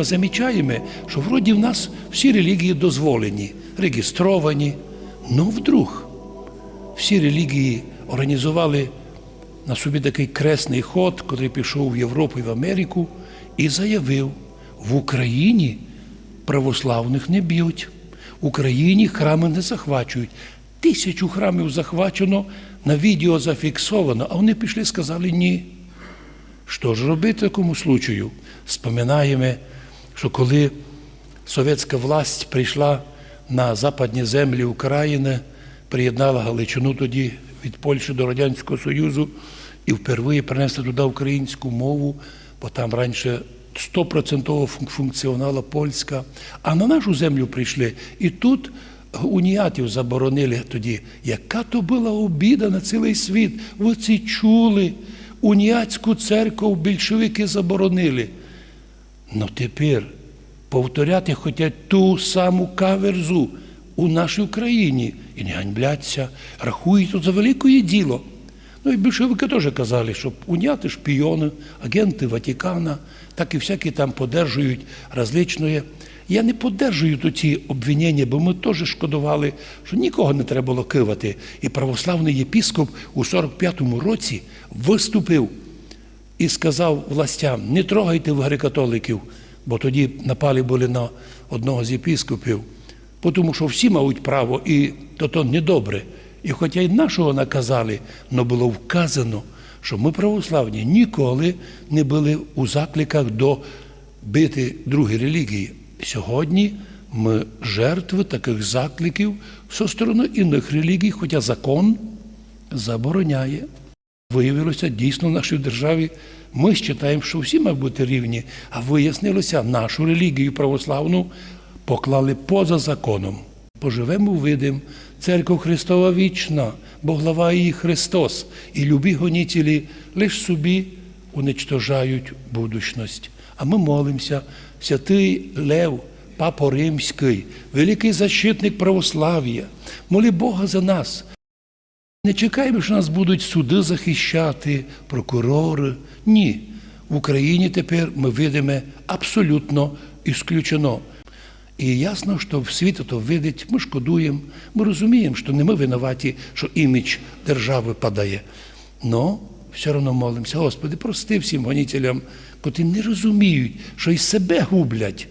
ми замічаємо, що вроді в нас всі релігії дозволені, реєстровані. Ну вдруг всі релігії організували на собі такий кресний ход, який пішов в Європу і в Америку, і заявив, в Україні православних не б'ють, в Україні храми не захвачують. Тисячу храмів захвачено, на відео зафіксовано, а вони пішли і сказали ні. Що ж робити в такому случаю? Споминаємо, що коли совєтська власть прийшла на западні землі України, приєднала Галичину тоді від Польщі до Радянського Союзу і вперше принесла туди українську мову, бо там раніше 100% функціонала польська. А на нашу землю прийшли. І тут уніатів заборонили тоді. Яка то була обіда на цілий світ? Ви це чули. Уніатську церкву більшовики заборонили. Ну тепер повторяти хочуть ту саму каверзу у нашій Україні і не ганьбляться, рахують за велике діло. Ну і більшовики теж казали, що уняти шпіони, агенти Ватикана, так і всякі там подержують различне. Я не подержую то ці обвинення, бо ми теж шкодували, що нікого не треба було кивати. І православний єпіскоп у 45-му році виступив і сказав властям: не трогайте в греко-католиків, бо тоді напали були на одного з єпіскопів, тому що всі мають право, і то то недобре. І хоча й нашого наказали, але було вказано, що ми православні ніколи не були у закликах до бити другі релігії. Сьогодні ми жертви таких закликів зі сторони інших релігій, хоча закон забороняє. Виявилося дійсно в нашій державі. Ми вважаємо, що всі мають бути рівні, а вияснилося, нашу релігію православну поклали поза законом. Поживемо, видим, церква Христова вічна, бо глава її Христос, і любі гонітелі лиш собі уничтожають будущність. А ми молимося, святий Лев, Папа Римський, великий защитник православ'я, моли Бога за нас. Не чекаємо, що нас будуть суди захищати, прокурори. Ні. В Україні тепер ми видимо абсолютно ісключено. І ясно, що світ то видить, ми шкодуємо, ми розуміємо, що не ми винуваті, що імідж держави падає. Но все одно молимося, Господи, прости всім гонітелям, котрі не розуміють, що і себе гублять.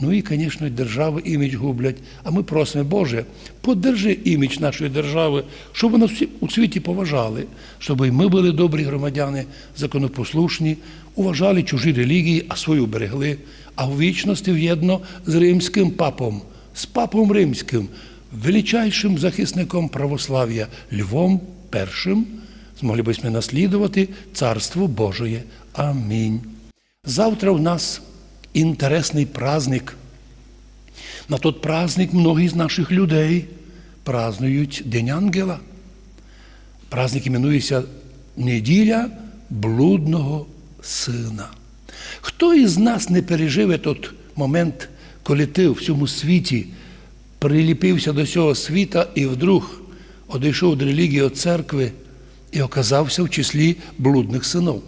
Ну і, звісно, держави імідж гублять. А ми просимо, Боже, подержи імідж нашої держави, щоб всі у світі поважали, щоб і ми були добрі громадяни, законопослушні, уважали чужі релігії, а свою берегли, а в вічності в'єдно з римським папом, з папом римським, величайшим захисником православ'я Львом Першим, змогли б ми наслідувати Царство Божоє. Амінь. Завтра в нас інтересний праздник. На тот праздник многі з наших людей празднують День Ангела. Праздник іменується Неділя блудного сина. Хто із нас не переживе той момент, коли ти в цьому світі приліпився до цього світа і вдруг одійшов від релігії від церкви і оказався в числі блудних синов?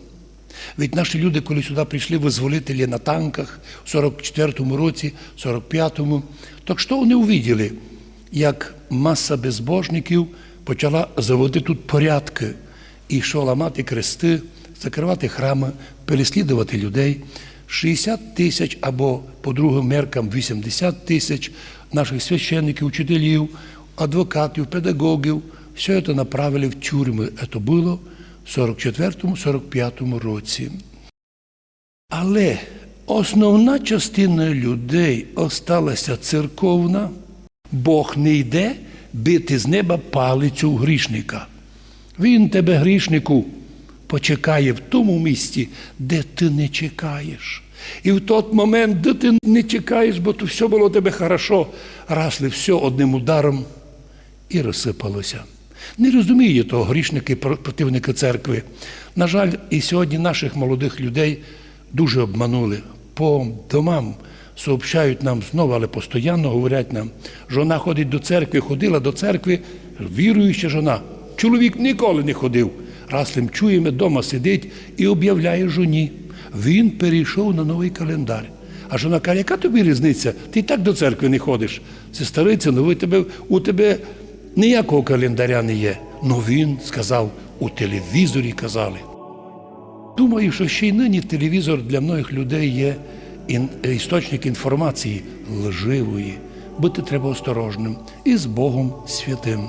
Ведь наші люди, коли сюди прийшли визволителі на танках у 44-му році, 45-му, так що вони увиділи, як маса безбожників почала заводити тут порядки і що ламати крести, закривати храми, переслідувати людей. 60 тисяч або по другим меркам 80 тисяч наших священників, учителів, адвокатів, педагогів, все це направили в тюрми. Це було в 44-45 році. Але основна частина людей осталася церковна, Бог не йде бити з неба палицю грішника. Він тебе, грішнику, почекає в тому місці, де ти не чекаєш. І в той момент, де ти не чекаєш, бо то все було тебе хорошо, расли все одним ударом і розсипалося. Не розуміє того грішники, противники церкви. На жаль, і сьогодні наших молодих людей дуже обманули. По домам сообщають нам знову, але постійно говорять нам, жона ходить до церкви, ходила до церкви, віруюча жона. Чоловік ніколи не ходив. Раз лим чуємо, дома сидить і об'являє жоні. Він перейшов на новий календар. А жона каже, яка тобі різниця? Ти і так до церкви не ходиш. Це стариця, ви тебе, у тебе ніякого календаря не є. Ну він сказав, у телевізорі казали. Думаю, що ще й нині телевізор для многих людей є ін- істочник інформації лживої. Бути треба осторожним і з Богом святим.